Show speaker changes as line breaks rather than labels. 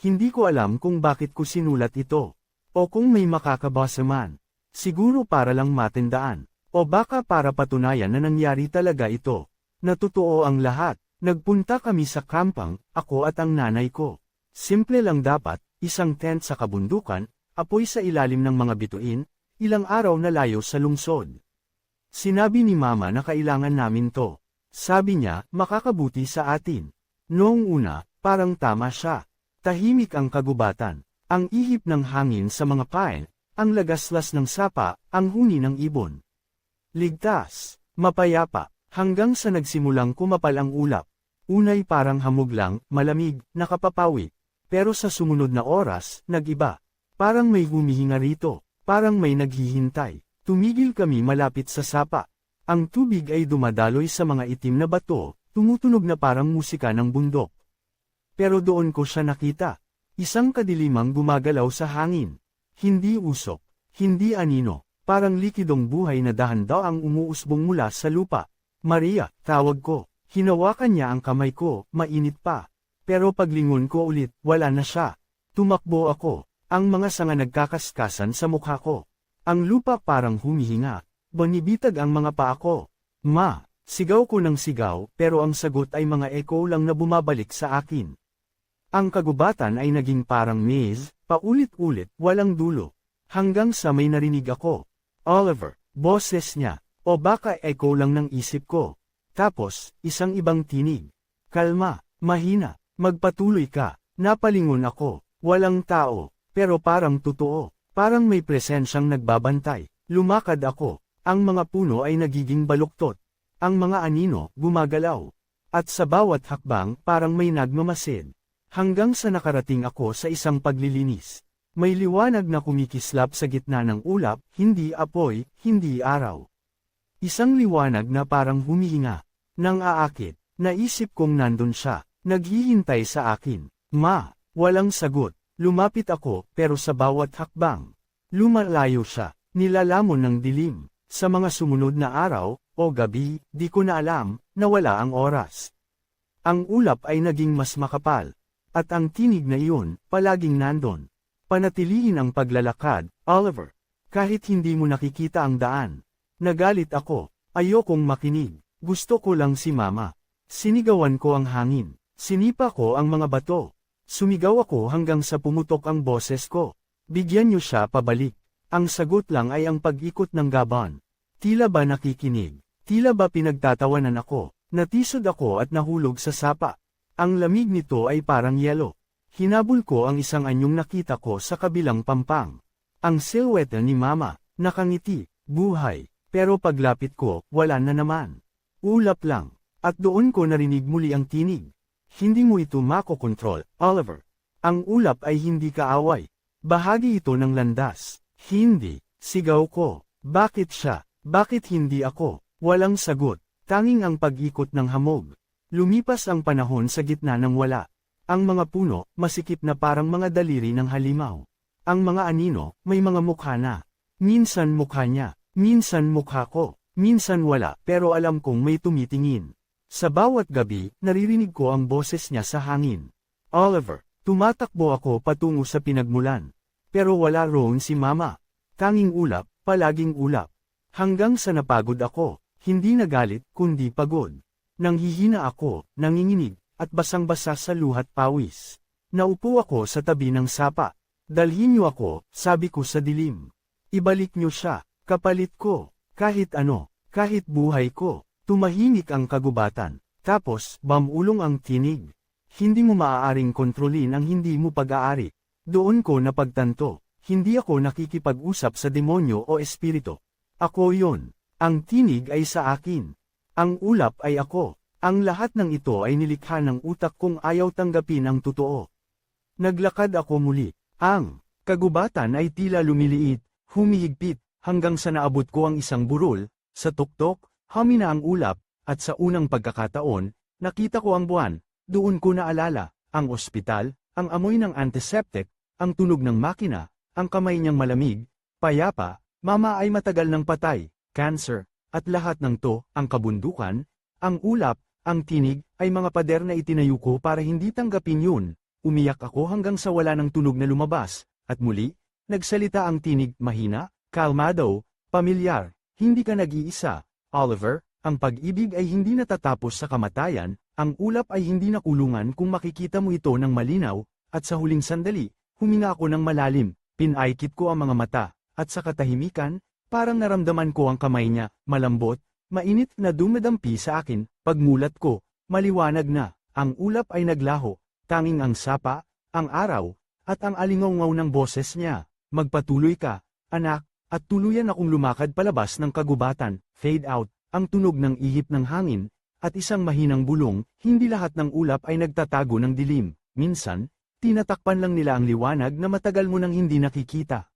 Hindi ko alam kung bakit ko sinulat ito. O kung may makakabasa man. Siguro para lang matindaan. O baka para patunayan na nangyari talaga ito. Na totoo ang lahat. Nagpunta kami sa kampang, ako at ang nanay ko. Simple lang dapat, isang tent sa kabundukan, apoy sa ilalim ng mga bituin, ilang araw na layo sa lungsod. Sinabi ni mama na kailangan namin to. Sabi niya, makakabuti sa atin. Noong una, parang tama siya. Tahimik ang kagubatan. Ang ihip ng hangin sa mga paen, ang lagaslas ng sapa, ang huni ng ibon. Ligtas, mapayapa, hanggang sa nagsimulang kumapal ang ulap. Unay parang hamog lang, malamig, nakapapawi. Pero sa sumunod na oras, nag-iba. Parang may humihinga rito, parang may naghihintay. Tumigil kami malapit sa sapa. Ang tubig ay dumadaloy sa mga itim na bato, tumutunog na parang musika ng bundok. Pero doon ko siya nakita. Isang kadilimang gumagalaw sa hangin. Hindi usok, hindi anino, parang likidong buhay na dahan daw ang umuusbong mula sa lupa. Maria, tawag ko. Hinawakan niya ang kamay ko, mainit pa. Pero paglingon ko ulit, wala na siya. Tumakbo ako. Ang mga sanga nagkakaskasan sa mukha ko. Ang lupa parang humihinga. Banibitag ang mga paa ko. Ma, sigaw ko ng sigaw, pero ang sagot ay mga echo lang na bumabalik sa akin. Ang kagubatan ay naging parang maze, paulit-ulit, walang dulo. Hanggang sa may narinig ako. Oliver, boses niya. O baka echo lang ng isip ko. Tapos, isang ibang tinig. Kalma, mahina, magpatuloy ka. Napalingon ako. Walang tao, pero parang totoo. Parang may presensyang nagbabantay. Lumakad ako. Ang mga puno ay nagiging baluktot. Ang mga anino, gumagalaw. At sa bawat hakbang, parang may nagmamasid. Hanggang sa nakarating ako sa isang paglilinis. May liwanag na kumikislap sa gitna ng ulap, hindi apoy, hindi araw. Isang liwanag na parang humihinga. Nang aakit, naisip kong nandun siya, naghihintay sa akin. Ma, walang sagot. Lumapit ako, pero sa bawat hakbang. Lumalayo siya, nilalamon ng dilim. Sa mga sumunod na araw, o gabi, di ko na alam, nawala ang oras. Ang ulap ay naging mas makapal. At ang tinig na iyon, palaging nandon. Panatilihin ang paglalakad, Oliver. Kahit hindi mo nakikita ang daan. Nagalit ako. Ayokong makinig. Gusto ko lang si mama. Sinigawan ko ang hangin. Sinipa ko ang mga bato. Sumigaw ako hanggang sa pumutok ang boses ko. Bigyan niyo siya pabalik. Ang sagot lang ay ang pag-ikot ng gaban. Tila ba nakikinig? Tila ba pinagtatawanan ako? Natisod ako at nahulog sa sapa. Ang lamig nito ay parang yelo. Hinabol ko ang isang anyong nakita ko sa kabilang pampang. Ang silhouette ni mama, nakangiti, buhay, pero paglapit ko, wala na naman. Ulap lang. At doon ko narinig muli ang tinig. Hindi mo ito makokontrol, Oliver. Ang ulap ay hindi kaaway. Bahagi ito ng landas. Hindi. Sigaw ko. Bakit siya? Bakit hindi ako? Walang sagot. Tanging ang pag-ikot ng hamog. Lumipas ang panahon sa gitna ng wala. Ang mga puno, masikip na parang mga daliri ng halimaw. Ang mga anino, may mga mukha na. Minsan mukha niya, minsan mukha ko, minsan wala, pero alam kong may tumitingin. Sa bawat gabi, naririnig ko ang boses niya sa hangin. Oliver, tumatakbo ako patungo sa pinagmulan. Pero wala roon si mama. Tanging ulap, palaging ulap. Hanggang sa napagod ako, hindi nagalit, kundi pagod. Nanghihina ako, nanginginig, at basang-basa sa luhat pawis. Naupo ako sa tabi ng sapa. Dalhin niyo ako, sabi ko sa dilim. Ibalik niyo siya, kapalit ko, kahit ano, kahit buhay ko. Tumahimik ang kagubatan. Tapos, bamulong ang tinig. Hindi mo maaaring kontrolin ang hindi mo pag-aari. Doon ko napagtanto, hindi ako nakikipag-usap sa demonyo o espiritu. Ako yon. Ang tinig ay sa akin. Ang ulap ay ako. Ang lahat ng ito ay nilikha ng utak kong ayaw tanggapin ang totoo. Naglakad ako muli. Ang kagubatan ay tila lumiliit, humihigpit, hanggang sa naabot ko ang isang burol, sa tuktok, hamina ang ulap, at sa unang pagkakataon, nakita ko ang buwan, doon ko naalala, ang ospital, ang amoy ng antiseptic, ang tunog ng makina, ang kamay niyang malamig, payapa, mama ay matagal ng patay, cancer, at lahat ng to, ang kabundukan, ang ulap, ang tinig, ay mga pader na itinayo ko para hindi tanggapin yun, umiyak ako hanggang sa wala ng tunog na lumabas, at muli, nagsalita ang tinig, mahina, kalmado, pamilyar, hindi ka nag-iisa, Oliver, ang pag-ibig ay hindi natatapos sa kamatayan, ang ulap ay hindi nakulungan kung makikita mo ito ng malinaw, at sa huling sandali, huminga ako ng malalim, pinaikit ko ang mga mata, at sa katahimikan, parang naramdaman ko ang kamay niya, malambot, mainit na dumadampi sa akin, pagmulat ko, maliwanag na, ang ulap ay naglaho, tanging ang sapa, ang araw, at ang alingaw ng boses niya, magpatuloy ka, anak, at tuluyan akong lumakad palabas ng kagubatan, fade out, ang tunog ng ihip ng hangin, at isang mahinang bulong, hindi lahat ng ulap ay nagtatago ng dilim, minsan, tinatakpan lang nila ang liwanag na matagal mo nang hindi nakikita.